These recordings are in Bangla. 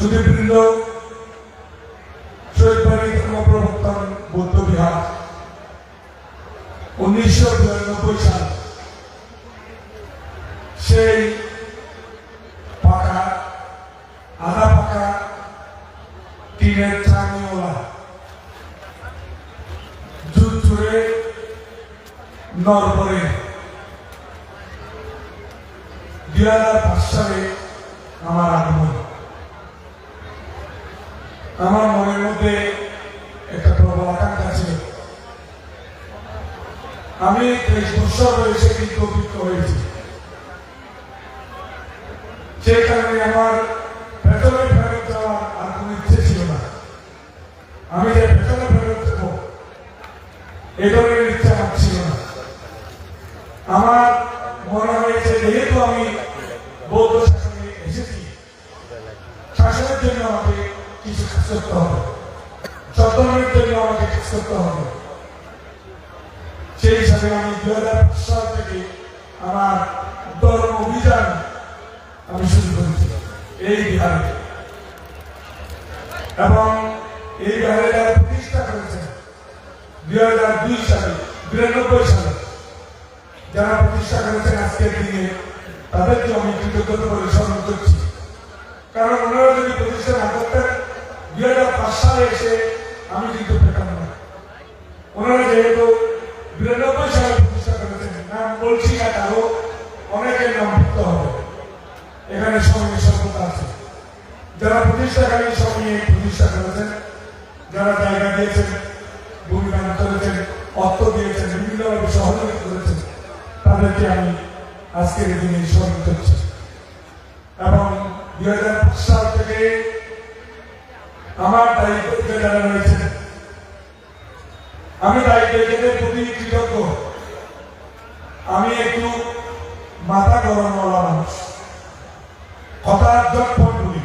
সুদীপবৃন্দ শহীদবাড়ি ধর্মপ্রবর্তন বৌদ্ধ বিহার উনিশশো বিরানব্বই সাল সেই পাকা আধা পাকা টিনের চানিওয়ালা জুত জুড়ে নরবরে দুই হাজার পাঁচ সালে আমার আগমন আমার মনের মধ্যে একটা প্রবল আকাঙ্ক্ষা ছিল আমি তেইশ বছর বয়সে কিন্তু অভিজ্ঞ হয়েছি। সেই কারণে আমার ভেতরে ফেরত যাওয়ার আর কোনো ইচ্ছে ছিল না। আমি যে ভেতরে ফেরত দেবো, এ ধরনের ইচ্ছা আমার ছিল না। আমার মনে হয়েছে, যেহেতু আমি বৌদ্ধ শাসনে এসেছি, শাসনের জন্য আমাকে কিছু কাজ করতে হবে। সন্তানের জন্য আমাকে কাজ করতে হবে। সেই হিসাবে আমি দু হাজার সাল থেকে আমার ধর্ম অভিযান আমি শুরু করেছি, এই বিহারে। এবং এই বিহারে যারা প্রতিষ্ঠা করেছেন দুই হাজার দুই সালে, বিরানব্বই সালে যারা প্রতিষ্ঠা করেছেন আজকের দিনে তাদেরকে আমি কৃতজ্ঞতা করে স্মরণ করছি। কারণ ওনারা যদি প্রতিষ্ঠা না করতেন দুই হাজার পাঁচ সালে এসে আমি কিন্তু পেতাম না। ওনারা যেহেতু বিরানব্বই সালে প্রতিষ্ঠা করেছেন নাম বলছি কারও অনেকের নাম লিখতে হবে এখানে সময় স্বল্পতা আছে। যারা প্রতিষ্ঠাকালীন সময়ে প্রতিষ্ঠা করেছেন যারা জায়গা দিয়েছেন ভূমি দান করেছেন। অর্থ দিয়েছেন বিভিন্নভাবে সহযোগিতা করেছেন তাদেরকে আমি আজকের দিনে স্মরণ করছি। এবং দুই হাজার সাল থেকে আমার দায়িত্বে যারা রয়েছেন আমি দায়িত্বের প্রতি কৃতজ্ঞ। আমি একটু মাথা গরমওয়ালা মানুষ। বলি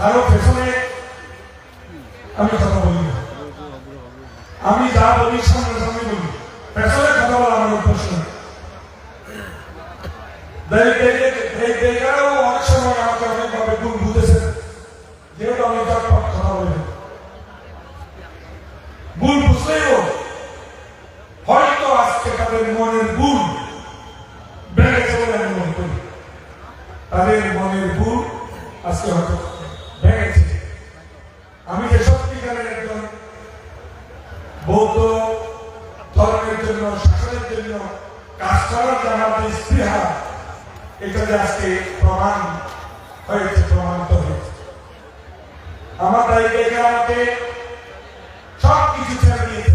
কারও। পেছনে আমি কথা বলি না। আমি যা বলি বলি। পেছনে কথা বলা আমার জায়গাও অনেক সময় আমাকে অনেকভাবে ভুল বুঝেছেন যেহেতু আমি জটপট কথা বলি না। ভুল বুঝলেও হয়তো আজকে তাদের মনের ভুল বেড়েছে বলে আমি মনে করি তাদের মনের ভুল আজকে হয়তো ভেঙেছে আমি যে সত্যিকারের একজন বৌদ্ধ ধর্মের জন্য শাসনের জন্য কাজ করার যে আমাদের স্পৃহা এটা যে আজকে প্রমাণ হয়েছে প্রমাণিত হয়েছে আমার দায়িত্ব আমাকে সব কিছু ছেড়ে দিয়েছে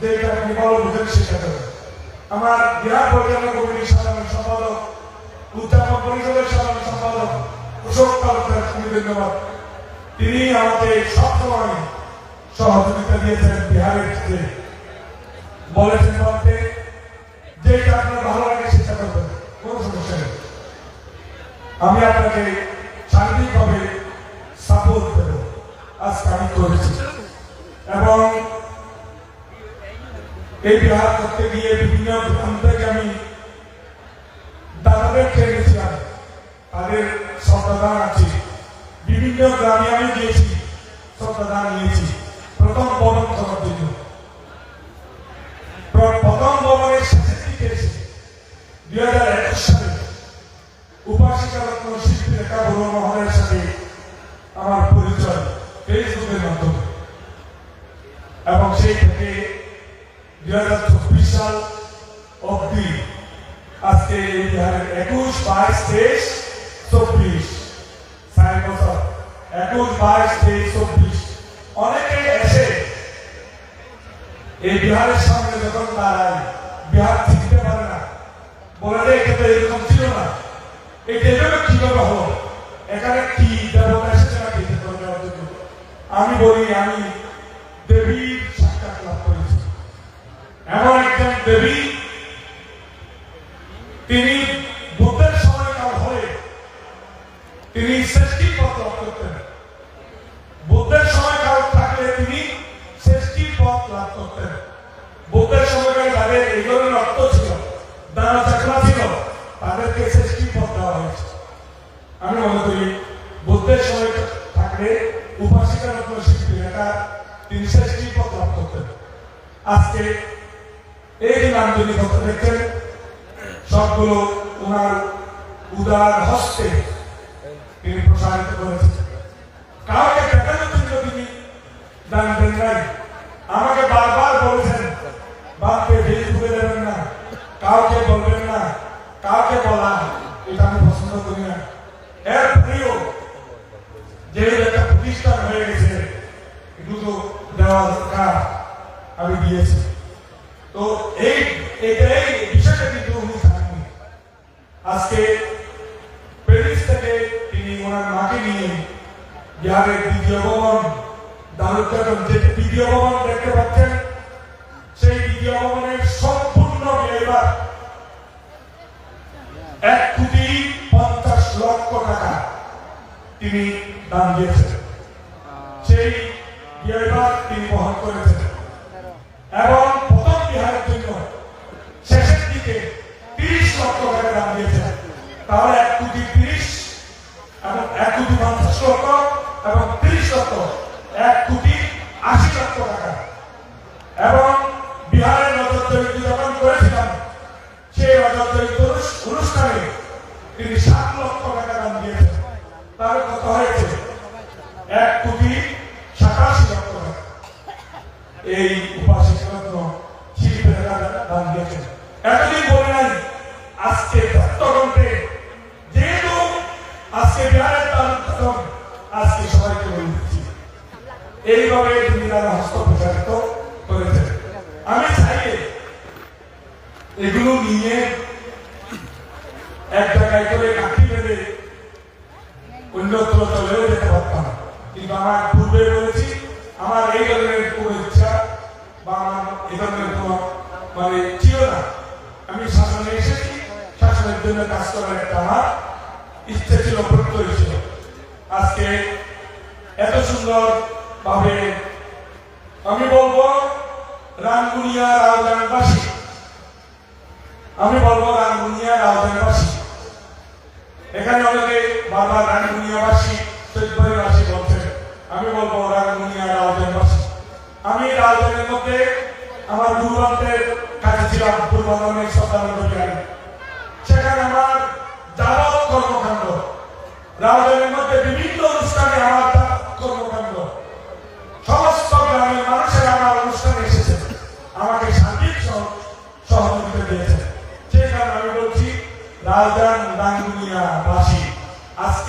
যে এটা আপনি ভালো বুঝেন শেখাতে হবে আমার বিহার পরিচালনা কমিটির সাধারণ সম্পাদক, উদ্যাপন পরিষদের সাধারণ সম্পাদক অশোক তালুকদার খুবই ধন্যবাদ। তিনি আমাকে সবসময় সহযোগিতা দিয়েছেন বিহারের ক্ষেত্রে। বলেছেন বলতে যে এটা আপনার ভালো লাগে সেটা করবেন, কোনো সমস্যা নেই। আমি আপনাকে শারীরিকভাবে সাপোর্ট দেব। আজকে আমি করেছি। এবং এই বিহার করতে গিয়ে বিভিন্ন গ্রাম থেকে আমি দাদাদের খেয়েছিলাম তাদের শ্রদ্ধাদান আছে। বিভিন্ন গ্রামে আমি গিয়েছি শ্রদ্ধাদান নিয়েছি। প্রথম বরণ করার জন্য। প্রথম বরণের শেষের দিকে এসে দুই হাজার একুশ দুই হাজার চব্বিশ সাল আজকে এই একুশ, বাইশ, তেইশ, চব্বিশ। চার বছর, একুশ, বাইশ, তেইশ, চব্বিশ। অনেকে এসে এই বিহারের সামনে যখন দাঁড়ায়, বিহার চিনতে পারে না। বলে যে এটা এরকম ছিল না। এটা এভাবে কীভাবে হলো? এখানে কি দেবতা এসেছে নাকি? আমি বলি, আমি এই কথা দেখছেন সবগুলো ওনার উদার হস্তে তিনি প্রসারিত করেছেন। কাউকে দেখানোর জন্য তিনি দান নাই। আমাকে বারবার বলেছেন, বাপকে ফেসবুকে দেবেন না, কাউকে বলবেন না, কাউকে বলা এটা আমি পছন্দ করি না। এর প্রিয় যেহেতু একটা প্রতিষ্ঠান হয়ে গেছে একটু দেওয়া দরকার, আমি দিয়েছি। তো এই বিষয়টা কিন্তু উনি আজকে প্যারিস থেকে তিনি ওনার মাকে নিয়ে বিহারের দ্বিতীয় ভবন যে দ্বিতীয় ভবন দেখতে পাচ্ছেন, সেই দ্বিতীয় ভবনের সম্পূর্ণ এক কোটি পঞ্চাশ লক্ষ টাকা তিনি দান দিয়েছেন। সেই ব্যয়বার তিনি বহন করেছেন। এবং প্রথম জন্য শেষের দিকে তিরিশ লক্ষ টাকা দাম দিয়েছেন। তাহলে এক কোটি তিরিশ এবং এক কোটি পঞ্চাশ লক্ষ এবং তিরিশ লক্ষ, এক কোটি আশি লক্ষ টাকা। এবং বিহারের নজর চরিত্র যখন করেছিলাম, সেই নজর চরিত্র অনুষ্ঠানে তিনি সাত লক্ষ টাকা দাম দিয়েছেন। তার কত হয়েছে? এক কোটি সাতাশি লক্ষ টাকা। এই এইভাবে তিনি তারা হস্ত প্রচারিত করেছেন আমি চাইলে এগুলো নিয়ে এক জায়গায় করে কাঠি বেঁধে অন্যত্র চলেও যেতে পারতাম কিন্তু আমার পূর্বে বলেছি, আমার এই ধরনের কোনো ইচ্ছা বা আমার এই ধরনের কোনো মানে ছিল না। আমি শাসনে এসেছি, শাসনের জন্য কাজ করার একটা আমার ইচ্ছে ছিল, প্রত্যয় ছিল। আজকে এত সুন্দর ভাবে আমি বলব রামগুনিয়া রাউজানবাসী আমি বলব রামগুনিয়া রাউজানবাসী এখানে অনেকে বারবার রানগুনিয়াবাসী চৈতবাসী বলছেন। আমি বলব রানগুনিয়া রাউজানবাসী আমি রাউজানের মধ্যে আমার দুর্গন্ধের কাছে ছিলাম পূর্ববঙ্গের সত্যানন্দ বিহারী সেখানে আমার যাবৎ কর্মকাণ্ড। রাউজানের মধ্যে বিভিন্ন অনুষ্ঠানে আমার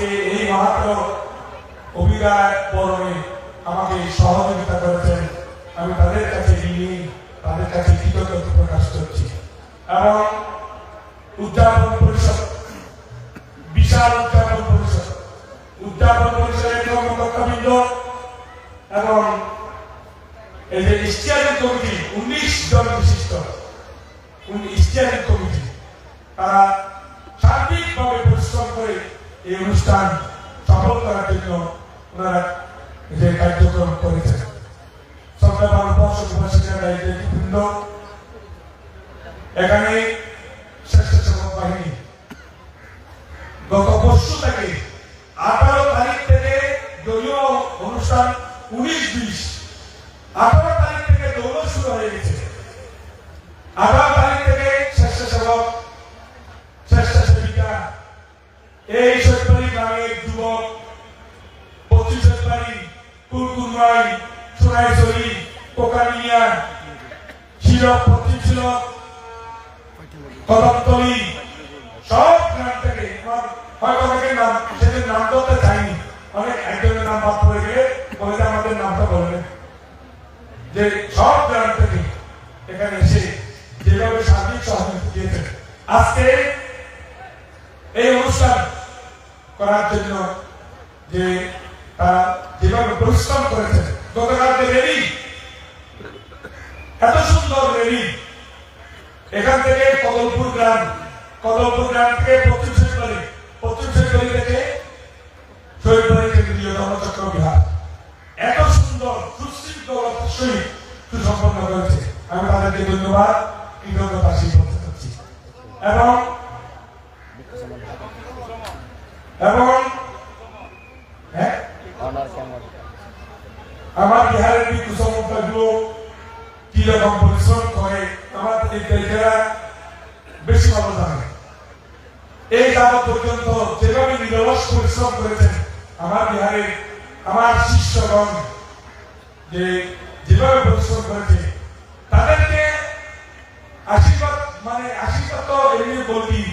আজকে এই মাত্র অভিরায় বরণে আমাকে সহযোগিতা করেছেন, আমি তাদের কাছে ঋণী তাদের কাছে কৃতজ্ঞতা প্রকাশ করছি। এবং উদযাপন পরিষদ, বিশাল উদযাপন পরিষদ, উদযাপন পরিষদের কর্মকর্তাবৃন্দ এবং এই যে স্টিয়ারিং কমিটি, উনিশ জন বিশিষ্ট স্টিয়ারিং কমিটি, তারা এই অনুষ্ঠান সফল করার জন্য ওনারা যে কার্যক্রম করেছেন। এখানে স্বেচ্ছাসেবক বাহিনী। গত পরশু থেকে আঠারো তারিখ থেকে দলীয় অনুষ্ঠান উনিশ বিশ। আঠারো তারিখ থেকে দৌড় শুরু হয়ে গেছে। আঠারো তারিখ থেকে স্বেচ্ছাসেবক স্বেচ্ছাসেবিকা এই কোকানিয়া শিলক পশ্চিম শিলক কদমতলি সব গ্রাম থেকে হয়তো অনেকের নাম, সেদিন নাম বলতে চাইনি। অনেক একজনের নাম বাদ পড়ে গেলে বলে আমাদের নামটা বলবেন যে সব গ্রাম থেকে এখানে এসে যেভাবে আজকে এই অনুষ্ঠান করার জন্য যে তারা যেভাবে পরিশ্রম করেছে গতকাল যে এত সুন্দর রেলি। এখান থেকে কদমপুর গ্রাম কদমপুর গ্রাম থেকে পশ্চিম শেখবাড়ি পশ্চিম শেখবাড়ি থেকে শহীদবাড়ি কেন্দ্রীয় ধর্মচক্র বিহার। এত সুন্দর সুশৃঙ্খলতার সহিত সুসম্পন্ন আমি তাদেরকে ধন্যবাদ কৃতজ্ঞতা করতে চাচ্ছি এবং এবং হ্যাঁ? আমার বিহারের বিদ্যুৎ সংস্থাগুলো কি পরিশ্রম করে আমার বেশি ভালো জানে। এই যাবৎ পর্যন্ত যেভাবে নিরলস পরিশ্রম করেছেন, আমার বিহারের আমার শিষ্যগণ, যে যেভাবে পরিশ্রম করেছে, তাদেরকে আশীর্বাদ মানে আশীর্বাদ তো এমনি বলবি,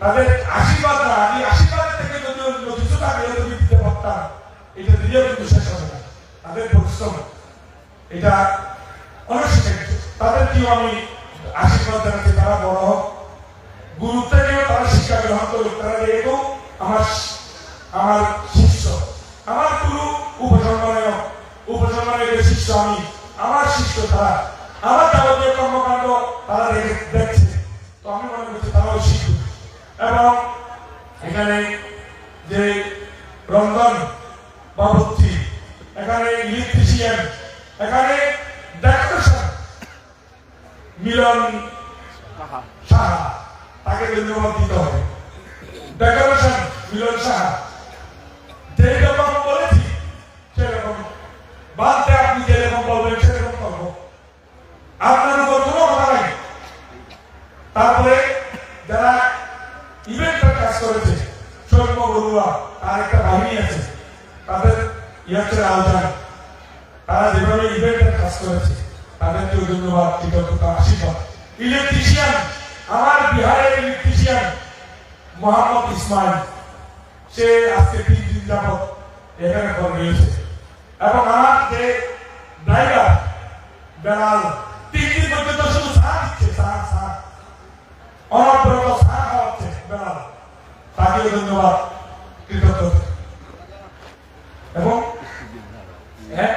তাদের আশীর্বাদ না, আমি আশীর্বাদের থেকে যদি অন্য কিছু যদি দিতে পারতাম, এটা দিলেও কিন্তু শেষ হবে না। তাদের পরিশ্রম, এটা তাদেরকেও আমি আশীর্বাদ তারা বড় হোক। গুরু তারা শিক্ষা গ্রহণ করুক, তারা যেহেতু আমার আমার শিষ্য, আমার গুরু উপসম্মানীয় শিষ্য আমি, আমার শিষ্য তারা, আমার যাবতীয় মনে করছি তারাও শিখুক। এবং এখানে যে রন্ধন বাবুর্চি, এখানে এখানে মিলন সাহা। তাকে ধন্যবাদ দিতে হবে। ডেকোরেশন মিলন সাহা। যেই রকম বলেছি সেরকম। বাদতে আপনি যেরকম বলবেন সেরকম করব আপনার উপর কোনো কথা নাই। তারপরে যারা ইভেন্টের কাজ করেছে সৌম্য বড়ুয়া তার একটা বাহিনী আছে। তাদের ইয়াত্রা আয়োজন। তারা যেভাবে ইভেন্টের কাজ করেছে তাদেরকেও ধন্যবাদ, কৃতজ্ঞতা, আশীর্বাদ। ইলেকট্রিশিয়ান আমার বিহারের ইলেকট্রিশিয়ান মোহাম্মদ ইসমাইল, সে আজকে তিন দিন যাবত এখানে করে রয়েছে। এবং আমার যে ড্রাইভার বেলাল, তিন দিন পর্যন্ত শুধু চা দিচ্ছে চা চা অনবরত চা খাওয়াচ্ছে, বেলাল। তাকেও ধন্যবাদ, কৃতজ্ঞতা। এবং হ্যাঁ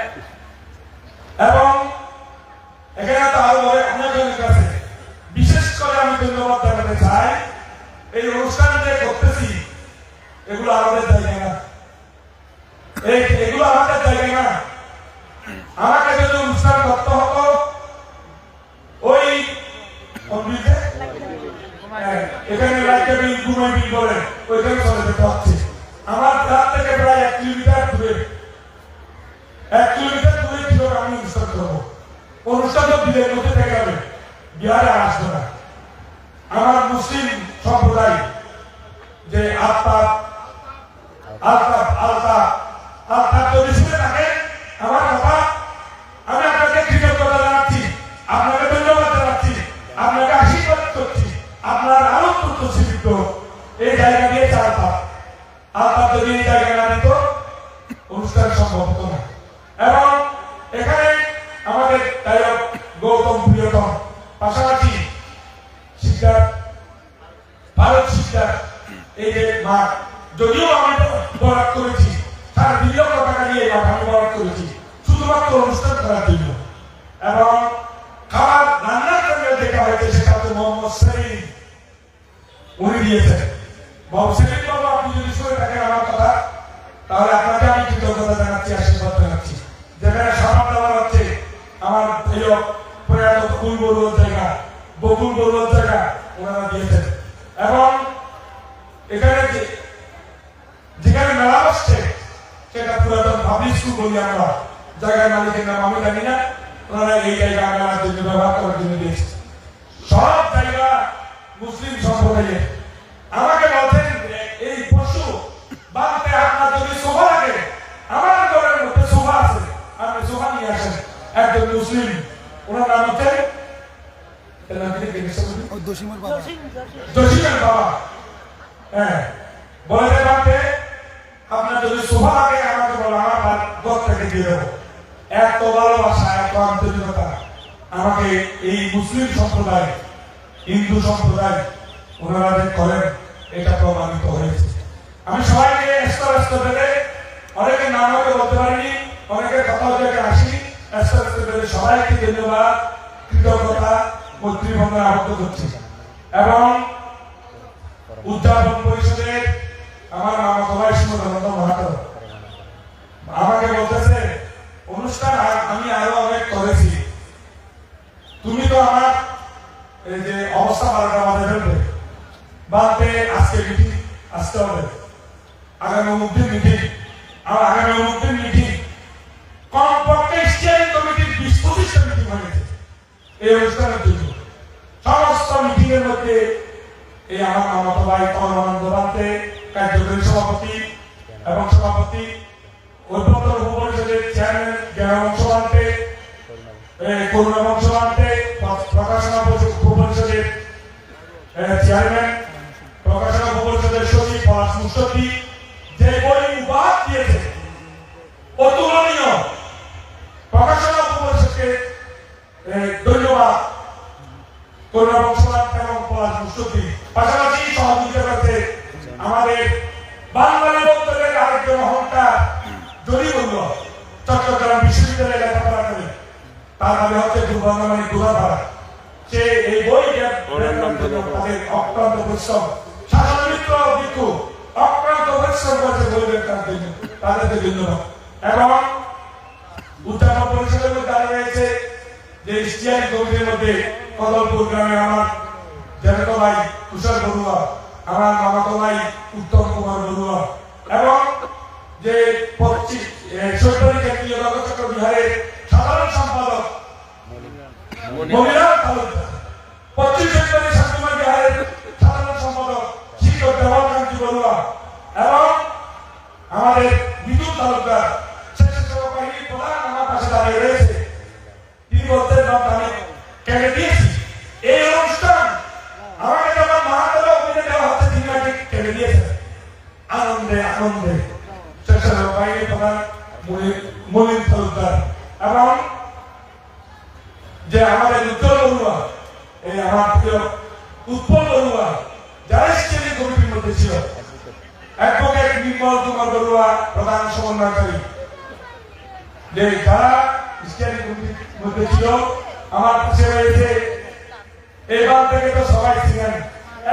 আমার মুসলিম সম্প্রদায় যে আত্মা আলতাপ মাঠ যদিও আমি বরাদ করেছি সাড়ে তিন লক্ষ টাকা দিয়ে আমি বরাদ করেছি। শুধুমাত্র অনুষ্ঠান করার জন্য। এবং খাবার রান্নার জন্য দেখা হয়েছে, সেটা হচ্ছে মোহাম্মদ সেলিম। উনি দিয়েছেন। মোহাম্মদ সেলিম বাবু, আপনি যদি শুনে থাকেন আমার কথা, তাহলে আপনাকে আমি কৃতজ্ঞতা জানাচ্ছি, আশীর্বাদ জানাচ্ছি। যেখানে সামাল দেওয়ার হচ্ছে আমার প্রিয় প্রয়াত বকুল বড়ুয়ার জায়গা বকুল বড়ুয়ার জায়গা, ওনারা দিয়েছেন। এবং এখানে যে- যেখানে মেলা বসছে সেটা পুরাতন পাবলিক স্কুল বলি আমরা। জায়গার মালিকের নাম আমি জানি না ওনারা এই জায়গা মেলার জন্য ব্যবহার করার জন্য দিয়েছে সব জায়গা মুসলিম সম্প্রদায়ের। আমাকে বলছেন এই পশু বাঁধতে আপনার যদি সোফা লাগে। আমার ঘরের মধ্যে সোফা আছে আপনি সোফা নিয়ে আসেন। একজন মুসলিম ওনার নাম হচ্ছে দোষীমের বাবা। হ্যাঁ বলতে পারতে, আপনার যদি সোফা লাগে আমাকে বলো, আমার ঘর থেকে দিয়ে দেবো। এত ভালোবাসা, এত আন্তরিকতা। আমাকে এই মুসলিম সম্প্রদায়, হিন্দু সম্প্রদায় ওনারা যে করেন, এটা প্রমাণিত হয়েছে। আমি সবাইকে স্তর স্তর পেরে অনেকের নাম হয়তো বলতে পারিনি অনেকের কথা হয়তো এখানে আসি আসতে আসতে পেরে সবাইকে ধন্যবাদ, কৃতজ্ঞতা বন্ধনে আবদ্ধ করছি। এবং উদ্যাপন পরিষদের আমার নাম সবাই সুমন্ত মহাতো। আমাকে বলতেছে, অনুষ্ঠান আমি আরও অনেক করেছি। তুমি তো আমার এই যে অবস্থা বারোটা বাজে ফেলবে। বাদে আজকে মিটিং আসতে হবে। আগামী দিন মিটিং আর আগামী দিন মিটিং কমপক্ষে স্টিয়ারিং কমিটির বিশ পঁচিশটা মিটিং হয়ে গেছে। এই অনুষ্ঠানের জন্য। সমস্ত মিটিং এর মধ্যে এই আমার মামাতো ভাই কার্যকরী সভাপতি এবং সভাপতি ঐক্যবদ্ধ উপপরিষদের চেয়ারম্যান জ্ঞানবংশ বান্তে করুণা বংশ বান্তে প্রকাশনা উপপরিষদের চেয়ারম্যান, প্রকাশনা উপপরিষদের সচিব যে বই উপহার দিয়েছে, অতুলনীয়। প্রকাশনা উপপরিষদকে ধন্যবাদ। করুণা বংশবাদ এবং পলাশ মুস্তফি পাশাপাশি সহযোগিতা করতে আমাদের বাঙালি বক্তব্যের আরেকজন অহংকার যদি বলল চট্টগ্রাম বিশ্ববিদ্যালয়ে লেখাপড়া করে। তার নামে হচ্ছে দুর্বন্ধমানি দুরাভাড়া সে এই বই তাদের অক্লান্ত পরিশ্রম শাসনমিত্র ভিক্ষু অক্লান্ত পরিশ্রম করেছে বই লেখার জন্য তাদেরকে ধন্যবাদ এবং উদ্যাপন পরিষদের মধ্যে আরও রয়েছে যে স্টিয়ারিং কমিটির মধ্যে কদলপুর গ্রামে আমার জেঠাতো ভাই তুষার বড়ুয়া, আমার মামাতো ভাই উত্তম কুমার বড়ুয়া। এবং যে পশ্চিম সরকারি কেন্দ্রীয় নগরচক্র বিহারের সাধারণ সম্পাদক তালুকদার। যে তারা স্টেডিং মধ্যে ছিল আমার পাশে রয়েছে এবার থেকে তো সবাই ছিলেন।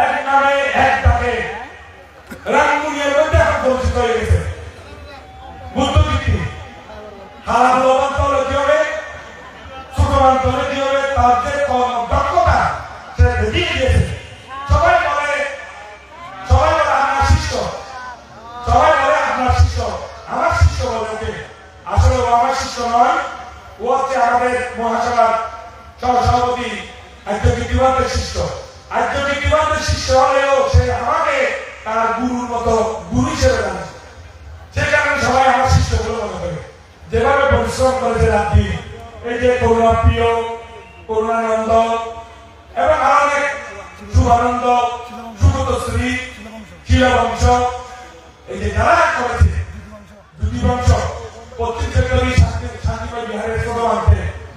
এক নামে, এক তাকে রাঙ্গুনিয়ার মধ্যে এখন পরিচিত হয়ে গেছে। বুদ্ধভিত্তি খারাপ হলো কি হবে। ছোট তলে কি হবে কম যে আমার শিষ্য নয়, ও হচ্ছে আমাদের মহাসভার সহসভাপতি আধ্যাত্মিক দিবান্তের শিষ্য। আধ্যাত্মিক দিবান্তের শিষ্য হলেও সে আমাকে তার গুরুর মতো গুরু হিসেবে জানছে সে কারণে সবাই আমার শিষ্য বলে মনে করে। যেভাবে পরিশ্রম করেছে রাত্রি, এই যে করুণা প্রিয়, করুণানন্দ, এবং অনেক শুভানন্দ সুগতশ্রী শিলবংশ এই যে যারা করেছে দুটি বংশ পশ্চিম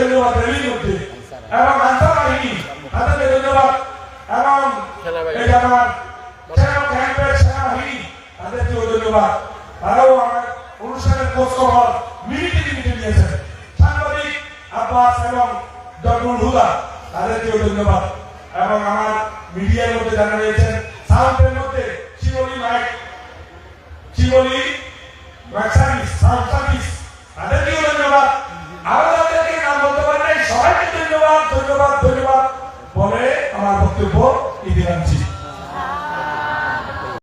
ধন্যবাদ রেলির মধ্যে এবং আনসার বাহিনী তাদেরকে ধন্যবাদ এবং যে আমার সেনা ক্যাম্পের সেনাবাহিনী তাদেরকেও ধন্যবাদ তারাও আমার অনুষ্ঠানের খোঁজ মিনিটে মিনিটে নিয়েছেন সাংবাদিক আব্বাস এবং ডক্টর হুদা তাদেরকেও ধন্যবাদ এবং আমার মিডিয়ার মধ্যে যারা রয়েছেন সাউন্ডের মধ্যে Shibli mike Shibli mike service sound service তাদেরকেও ধন্যবাদ আরও সবাইকে ধন্যবাদ ধন্যবাদ ধন্যবাদ। বলে আমার বক্তব্য ইতি